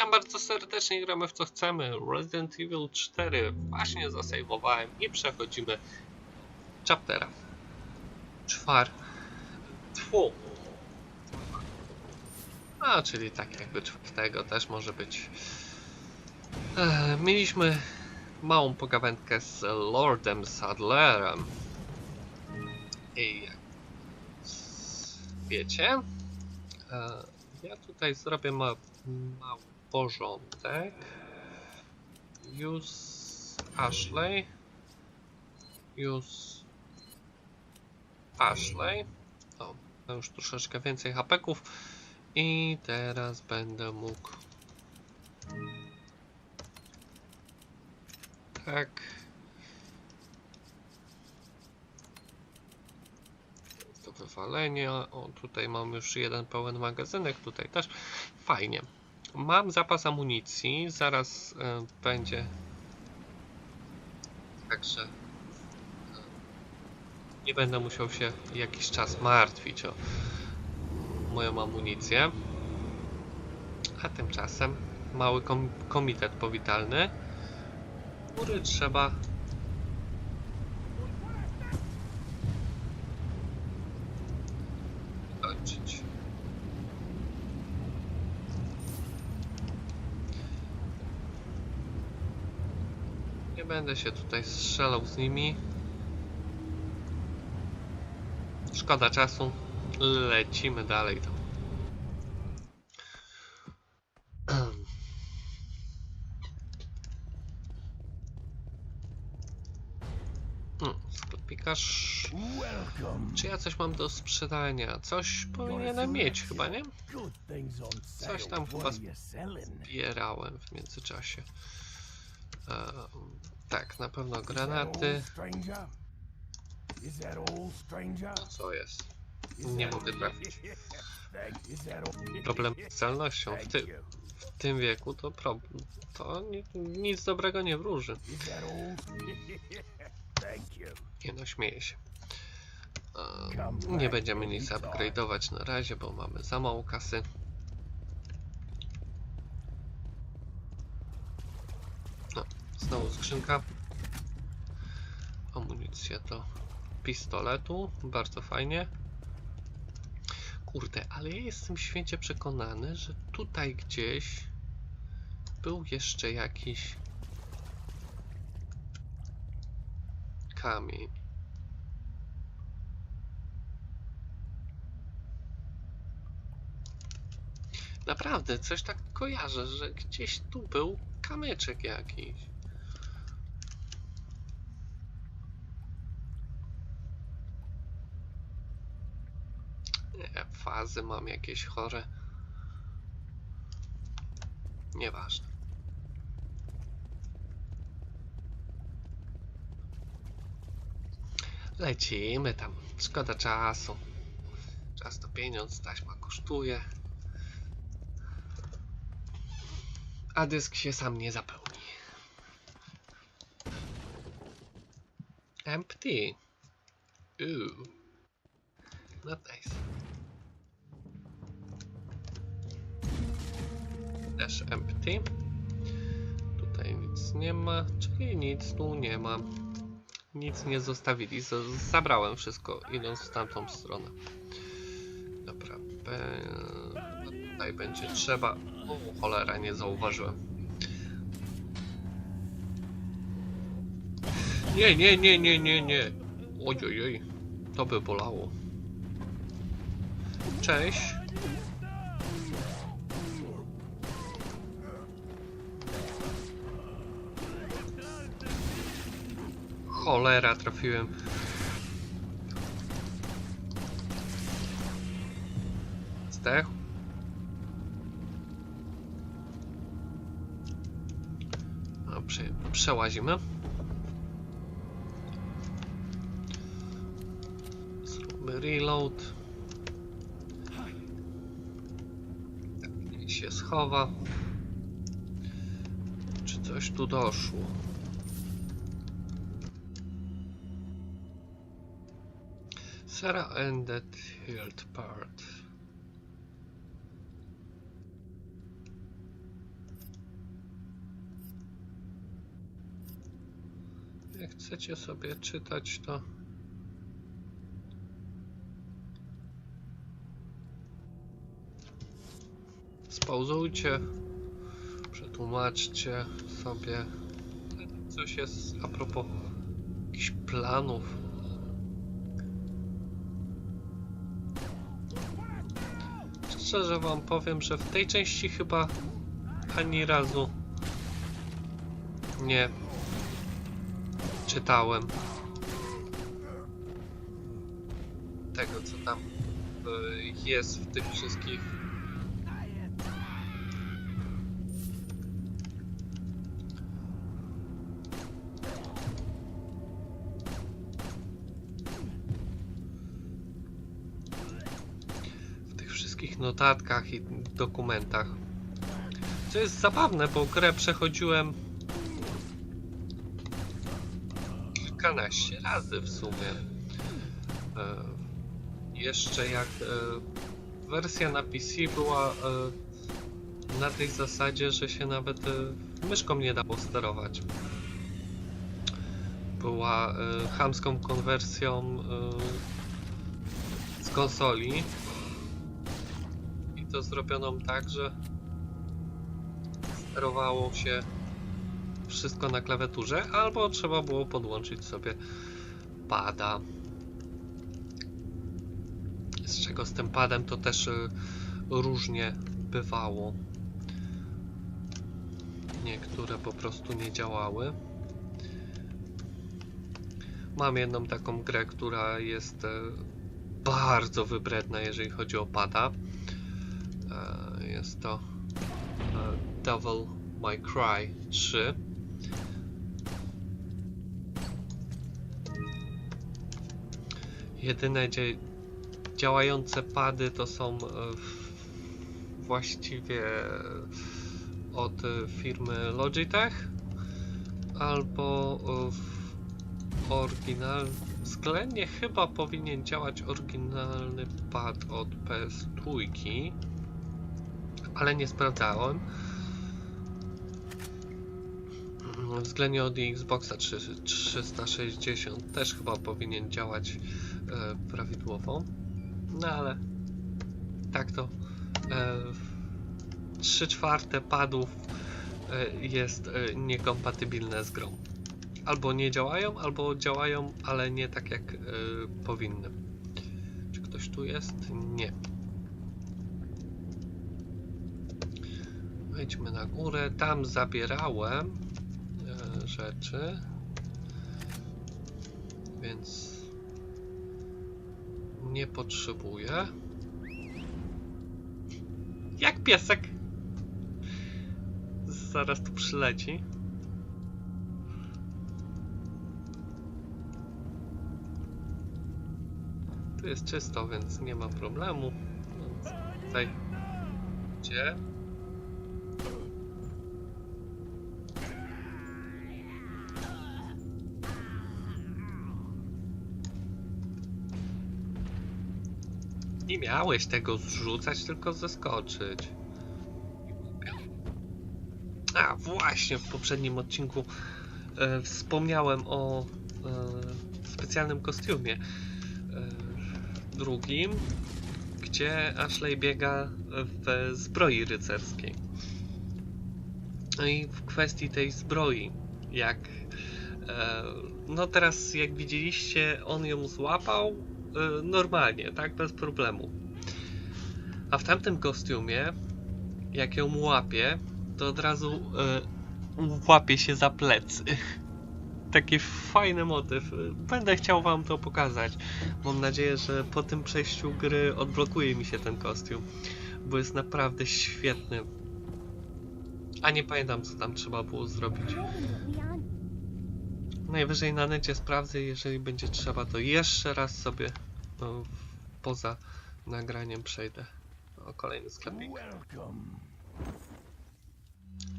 Witam bardzo serdecznie, gramy w co chcemy. Resident Evil 4 właśnie zasejmowałem i przechodzimy chaptera. Czwar... Tfu. A, czyli tak jakby czwartego też może być. E, mieliśmy małą pogawędkę z Lordem Sadlerem. I jak wiecie, e, ja tutaj zrobię ma, mały porządek. Use Ashley. Use Ashley. O, już troszeczkę więcej hapeków. I teraz będę mógł. Tak. Do wywalenia. O, tutaj mam już jeden pełen magazynek, tutaj też. Fajnie. Mam zapas amunicji, zaraz e, będzie. Także. e, nie będę musiał się jakiś czas martwić o moją amunicję. A tymczasem mały kom komitet powitalny, który trzeba kończyć. Nie będę się tutaj strzelał z nimi. Szkoda czasu. Lecimy dalej tam. Hmm. Welcome. Czy ja coś mam do sprzedania? Coś powinienem mieć chyba, nie? Coś tam chyba zbierałem w międzyczasie. Tak, na pewno granaty. stranger? Co jest? Nie mogę trafić. Problem z celnością. W, ty, w tym wieku to problem. To ni, nic dobrego nie wróży. Nie no, śmieję się. Nie będziemy nic upgrade'ować na razie, bo mamy za mało kasy. Znowu skrzynka. Amunicja do pistoletu. Bardzo fajnie. Kurde, ale ja jestem święcie przekonany, że tutaj gdzieś był jeszcze jakiś kamień. Naprawdę, coś tak kojarzę, że gdzieś tu był kamyczek jakiś. Nie, fazy mam jakieś chore. Nieważne. Lecimy tam. Szkoda czasu. Czas to pieniądz, taśma kosztuje. A dysk się sam nie zapełni. Empty. Ooh. Not nice. Też empty. Tutaj nic nie ma, czyli nic tu nie ma. Nic nie zostawili. Zabrałem wszystko idąc w tamtą stronę. Dobra. Be tutaj będzie trzeba. O cholera, nie zauważyłem. Nie, nie, nie, nie, nie, nie. Ojojoj, to by bolało. Cześć. Cholera, trafiłem. Zdechł. A, prze, przełazimy. Zróbmy reload. Tak, się schowa. Czy coś tu doszło? Sarah ended third part. Jak chcecie sobie czytać, to spauzujcie, przetłumaczcie sobie coś jest a propos jakichś planów Szczerze wam powiem, że w tej części chyba ani razu nie czytałem tego, co tam y, jest w tych wszystkich. Notatkach i dokumentach. Co jest zabawne, bo grę przechodziłem kilkanaście razy w sumie. E, jeszcze jak e, wersja na PC była e, na tej zasadzie, że się nawet myszką nie dało sterować. Była chamską konwersją z konsoli to zrobioną tak, że sterowało się wszystko na klawiaturze, albo trzeba było podłączyć sobie pada. Z czego z tym padem to też y, różnie bywało. Niektóre po prostu nie działały. Mam jedną taką grę, która jest e, bardzo wybredna, jeżeli chodzi o pada. E, Jest to e, Devil May Cry 3. Jedyne działające pady to są e, właściwie od firmy Logitech albo oryginal względnie chyba powinien działać oryginalny pad od PS2 ale nie sprawdzałem względnie od Xboxa 3, 360 też chyba powinien działać e, prawidłowo. No ale tak to e, 3 czwarte padów e, jest e, niekompatybilne z grą. Albo nie działają, albo działają, ale nie tak jak e, powinny. Czy ktoś tu jest? Nie. Wejdźmy na górę. Tam zabierałem e, rzeczy. Więc nie potrzebuję. Jak piesek? Zaraz tu przyleci. Tu jest czysto, więc nie ma problemu. Tutaj. Gdzie? Miałeś tego zrzucać, tylko zeskoczyć. A właśnie, w poprzednim odcinku e, wspomniałem o e, specjalnym kostiumie. E, drugim, gdzie Ashley biega w zbroi rycerskiej. No i w kwestii tej zbroi, jak. E, no teraz, jak widzieliście, on ją złapał normalnie, tak, bez problemu. A w tamtym kostiumie, jak ją łapie, to od razu e, łapie się za plecy. Taki fajny motyw. Będę chciał wam to pokazać. Mam nadzieję, że po tym przejściu gry odblokuje mi się ten kostium, bo jest naprawdę świetny. A nie pamiętam, co tam trzeba było zrobić. Najwyżej na necie sprawdzę, jeżeli będzie trzeba, to jeszcze raz sobie no, poza nagraniem przejdę. O, kolejny sklepik.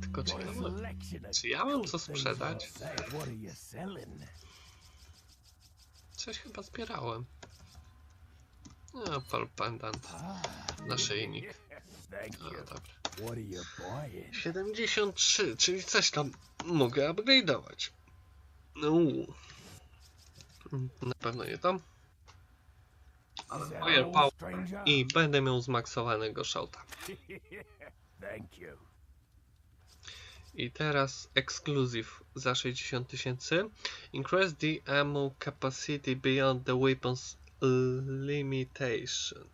Tylko What a ciekawe, selection of czy ja mam co sprzedać? Coś chyba zbierałem. No, pal pendant, Ah, naszyjnik. No dobra. What are you buying? 73, czyli coś tam mogę upgrade'ować. No. Na pewno nie to. Ale moje stranger? i będę miał zmaksowanego shouta. I teraz exclusive za 60 tysięcy. Increase the ammo capacity beyond the weapons limitation.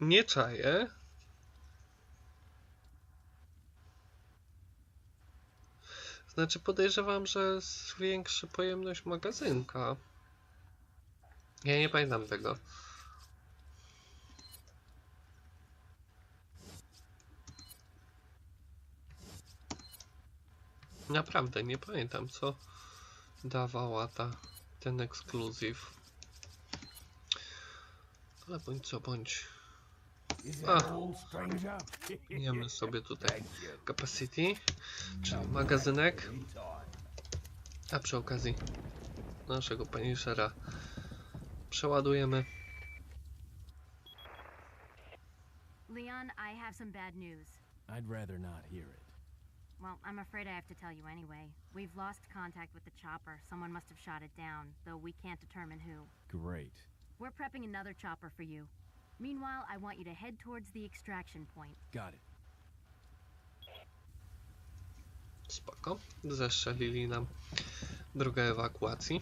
Nie czaję. Znaczy podejrzewam, że zwiększy pojemność magazynka. Ja nie pamiętam tego. Naprawdę nie pamiętam co dawała ta ten ekskluzyw. Ale bądź co bądź. Is that all, stranger? Mijemy sobie tutaj capacity, czyli magazynek. A przy okazji naszego Punishera przeładujemy. Leon, I have some bad news. I'd rather not hear it. Well, I'm afraid I have to tell you anyway. We've lost contact with the chopper. Someone must have shot it down, though we can't determine who. Great. We're prepping another chopper for you. Meanwhile, I want you to head towards the extraction point. Got it. Spoko. Zestrzelili nam drogę ewakuacji.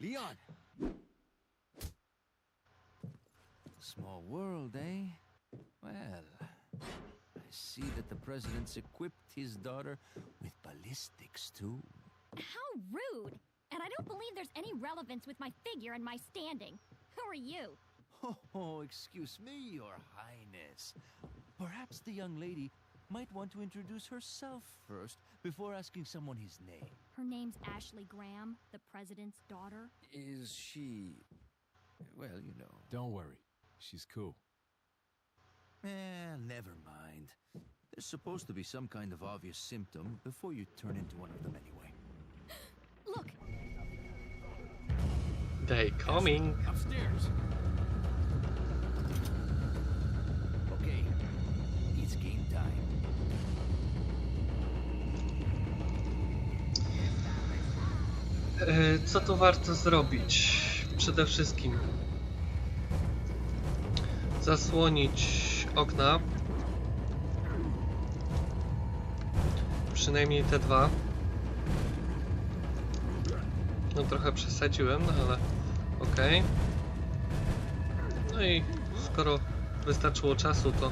Leon! Small world, eh? Well, I see that the president's equipped his daughter with ballistics, too. How rude! And I don't believe there's any relevance with my figure and my standing. Who are you? Oh, excuse me, Your Highness. Perhaps the young lady might want to introduce herself first before asking someone his name. Her name's Ashley Graham, the president's daughter. Is she. Well, you know. Don't worry. She's cool. Eh, never mind. There's supposed to be some kind of obvious symptom before you turn into one of them anyway. Look, They coming. Upstairs! Okay, it's game time. Co tu warto zrobić? Przede wszystkim zasłonić okna. Przynajmniej te dwa. No trochę przesadziłem, no ale okej. No i skoro wystarczyło czasu, to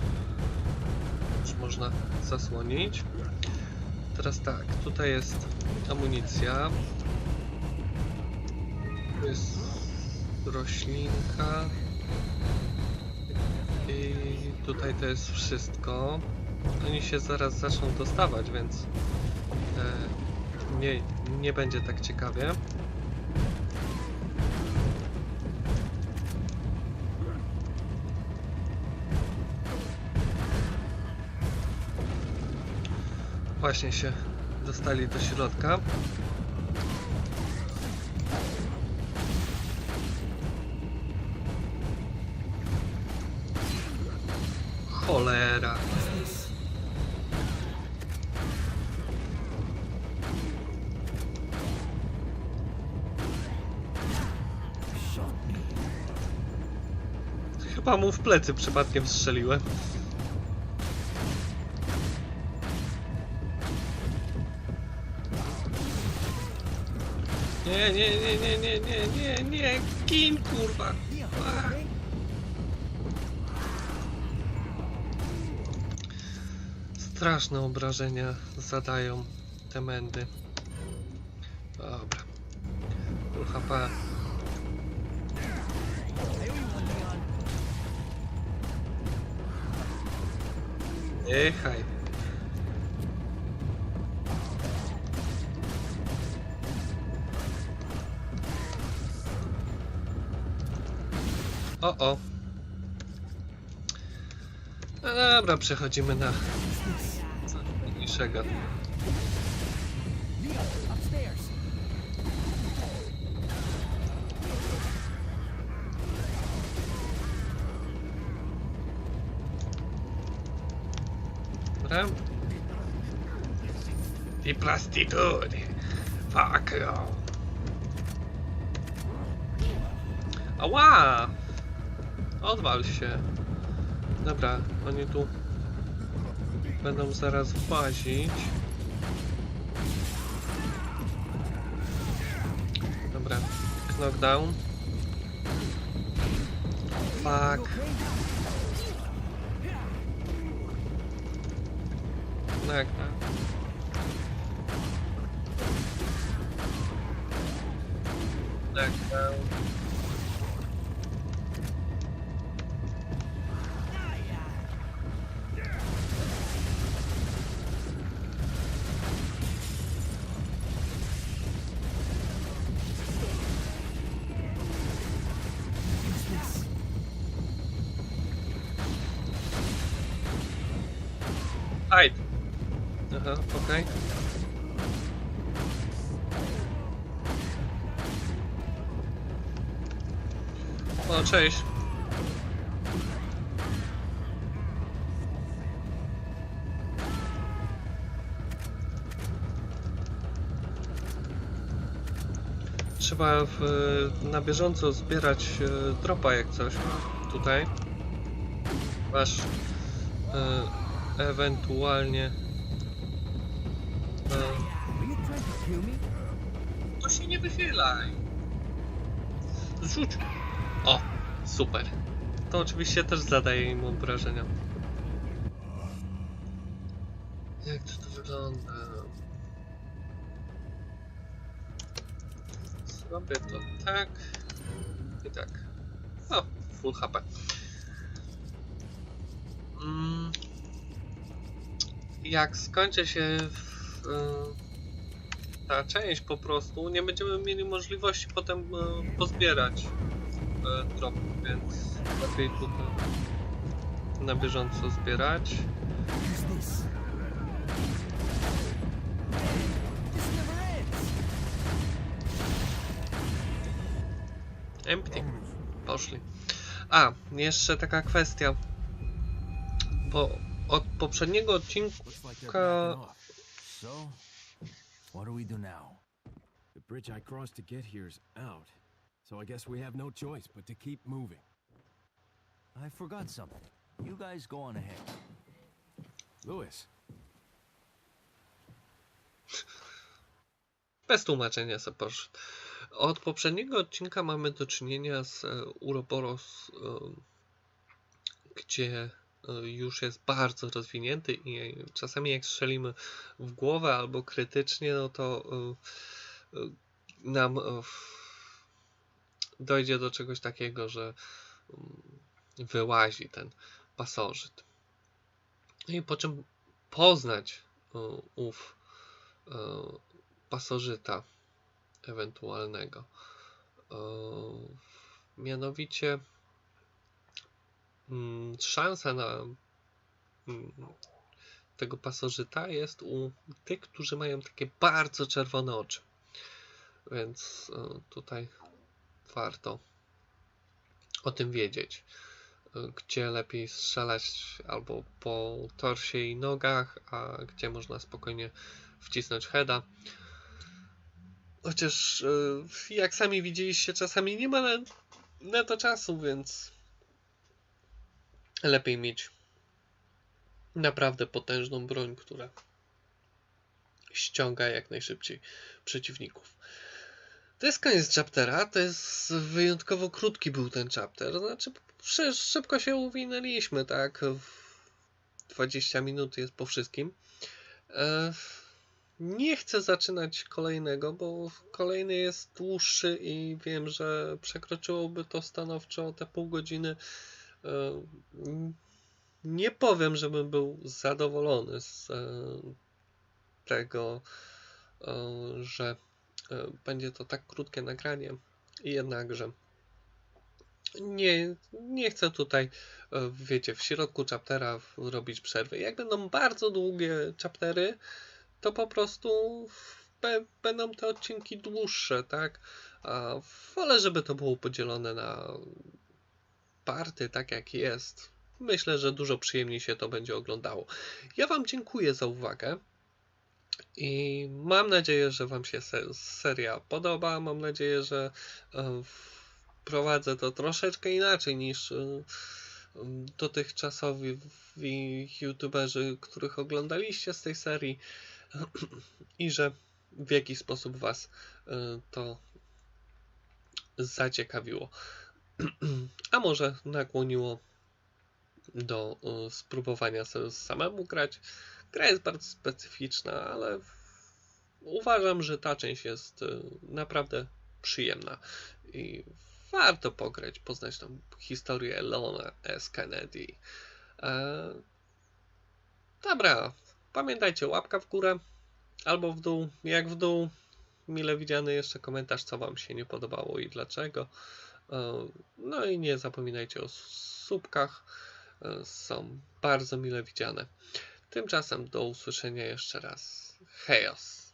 już można zasłonić. Teraz tak, tutaj jest amunicja. Tu jest roślinka. I tutaj to jest wszystko. Oni się zaraz zaczną dostawać, więc e, nie, nie będzie tak ciekawie. Właśnie się dostali do środka. Cholera. Chyba mu w plecy przypadkiem strzeliłem. Nie, nie, nie, nie, nie, nie, nie, nie, kurwa. straszne obrażenia zadają te mędy. Dobra. Full HP. Niechaj. O, o. No dobra, przechodzimy na coś mniejszego. Dobra. Di prostituti. Fuck you. Ała! Odwal się. Dobra, oni tu będą zaraz włazić. Dobra, knockdown. Fuck. Tak, tak. Tak, Aha, okej. O, cześć. Trzeba w, na bieżąco zbierać e, dropa jak coś tutaj. Masz e, ewentualnie nie wychylaj. Rzuć. O, super. To oczywiście też zadaje im obrażenia. Jak to, to wygląda? Zrobię to tak i tak. O, full HP. Mm. Jak skończy się w, y, ta część po prostu, nie będziemy mieli możliwości potem e, pozbierać e, dropów, więc lepiej tutaj na bieżąco zbierać. Empty. Poszli. A, jeszcze taka kwestia. Bo od poprzedniego odcinka what do we do now? The bridge I crossed to get here's out. So I guess we have no choice but to keep moving. I forgot something. You guys go on ahead. Lewis, bez tłumaczenia se poszedł. Od poprzedniego odcinka mamy do czynienia z e, Uroboros, e, gdzie już jest bardzo rozwinięty i czasami jak strzelimy w głowę albo krytycznie, no to e, e, nam w- dojdzie do czegoś takiego, że mm, wyłazi ten pasożyt. No I po czym poznać ów pasożyta ewentualnego. Mianowicie szansa na mm, tego pasożyta jest u tych, którzy mają takie bardzo czerwone oczy. Więc e, tutaj warto o tym wiedzieć. E, Gdzie lepiej strzelać albo po torsie i nogach, a gdzie można spokojnie wcisnąć heada. Chociaż e, jak sami widzieliście, czasami nie ma na, na to czasu, więc lepiej mieć naprawdę potężną broń, która ściąga jak najszybciej przeciwników. To jest koniec chaptera. To jest wyjątkowo krótki był ten chapter. Znaczy, szybko się uwinęliśmy, tak? W 20 minut jest po wszystkim. E, nie chcę zaczynać kolejnego, bo kolejny jest dłuższy i wiem, że przekroczyłoby to stanowczo te pół godziny. Nie powiem, żebym był zadowolony z e, tego, e, że e, będzie to tak krótkie nagranie. Jednakże nie, nie chcę tutaj, wiecie, w środku chaptera robić przerwy. Jak będą bardzo długie chaptery, to po prostu będą te odcinki dłuższe, tak? A wolę, żeby to było podzielone na tak jak jest. Myślę, że dużo przyjemniej się to będzie oglądało. Ja Wam dziękuję za uwagę. I mam nadzieję, że Wam się se seria podoba. Mam nadzieję, że e, prowadzę to troszeczkę inaczej niż e, dotychczasowi youtuberzy, których oglądaliście z tej serii i że w jakiś sposób Was e, to zaciekawiło. A może nakłoniło do e, spróbowania sobie samemu grać. Gra jest bardzo specyficzna, ale uważam, że ta część jest e, naprawdę przyjemna i warto pograć, poznać tą historię Lona S. Kennedy. E, dobra, pamiętajcie, łapka w górę albo w dół. Jak w dół, mile widziany jeszcze komentarz, co Wam się nie podobało i dlaczego. E, no i nie zapominajcie o słupkach, e, są bardzo mile widziane. Tymczasem do usłyszenia jeszcze raz. Hejos!